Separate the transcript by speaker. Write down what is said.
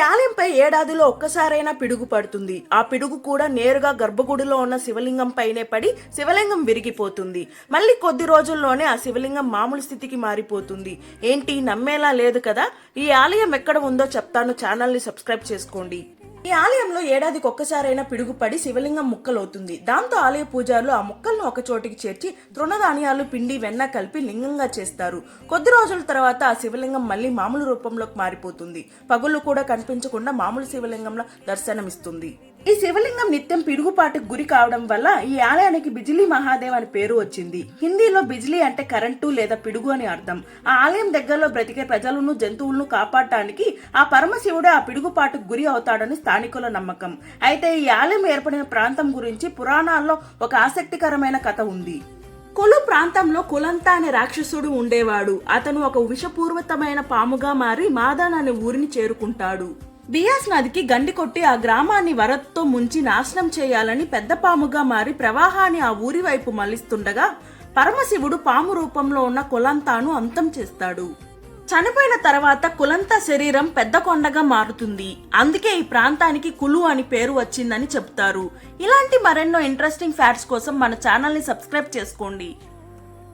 Speaker 1: ఆలయంపై ఏడాదిలో ఒక్కసారైనా పిడుగు పడుతుంది. ఆ పిడుగు కూడా నేరుగా గర్భగుడిలో ఉన్న శివలింగం పైనే పడి శివలింగం విరిగిపోతుంది. మళ్ళీ కొద్ది రోజుల్లోనే ఆ శివలింగం మామూలు స్థితికి మారిపోతుంది. ఏంటి నమ్మేలా లేదు కదా? ఈ ఆలయం ఎక్కడ ఉందో చెప్తాను. ఛానల్ని సబ్స్క్రైబ్ చేసుకోండి. ఈ ఆలయంలో ఏడాదికి ఒక్కసారైనా పిడుగుపడి శివలింగం ముక్కలవుతుంది. దాంతో ఆలయ పూజారులు ఆ ముక్కలను ఒక చోటికి చేర్చి తృణధాన్యాలు పిండి వెన్న కలిపి లింగంగా చేస్తారు. కొద్ది రోజుల తర్వాత ఆ శివలింగం మళ్ళీ మామూలు రూపంలోకి మారిపోతుంది. పగుళ్ళు కూడా కనిపించకుండా మామూలు శివలింగంలో దర్శనమిస్తుంది. ఈ శివలింగం నిత్యం పిడుగుపాటుకు గురి కావడం వల్ల ఈ ఆలయానికి బిజిలీ మహాదేవ్ అని పేరు వచ్చింది. హిందీలో బిజిలీ అంటే కరెంటు లేదా పిడుగు అని అర్థం. ఆ ఆలయం దగ్గరలో బ్రతికే ప్రజలను జంతువులను కాపాడటానికి ఆ పరమశివుడు ఆ పిడుగుపాటుకు గురి అవుతాడని స్థానికుల నమ్మకం. అయితే ఈ ఆలయం ఏర్పడిన ప్రాంతం గురించి పురాణాల్లో ఒక ఆసక్తికరమైన కథ ఉంది. కొలు ప్రాంతంలో కులంతా అనే రాక్షసుడు ఉండేవాడు. అతను ఒక విషపూర్వతమైన పాముగా మారి మాదాన్ అనే ఊరిని చేరుకుంటాడు. బియాస్ నదికి గండి కొట్టి ఆ గ్రామాన్ని వరదతో ముంచి నాశనం చేయాలని పెద్ద పాముగా మారి ప్రవాహాన్ని ఆ ఊరి వైపు మళ్ళిస్తుండగా పరమశివుడు పాము రూపంలో ఉన్న కులంతాను అంతం చేస్తాడు. చనిపోయిన తర్వాత కులంతా శరీరం పెద్ద కొండగా మారుతుంది. అందుకే ఈ ప్రాంతానికి కులు అని పేరు వచ్చిందని చెప్తారు. ఇలాంటి మరెన్నో ఇంట్రెస్టింగ్ ఫ్యాక్ట్స్ కోసం మన ఛానల్ని సబ్స్క్రైబ్ చేసుకోండి.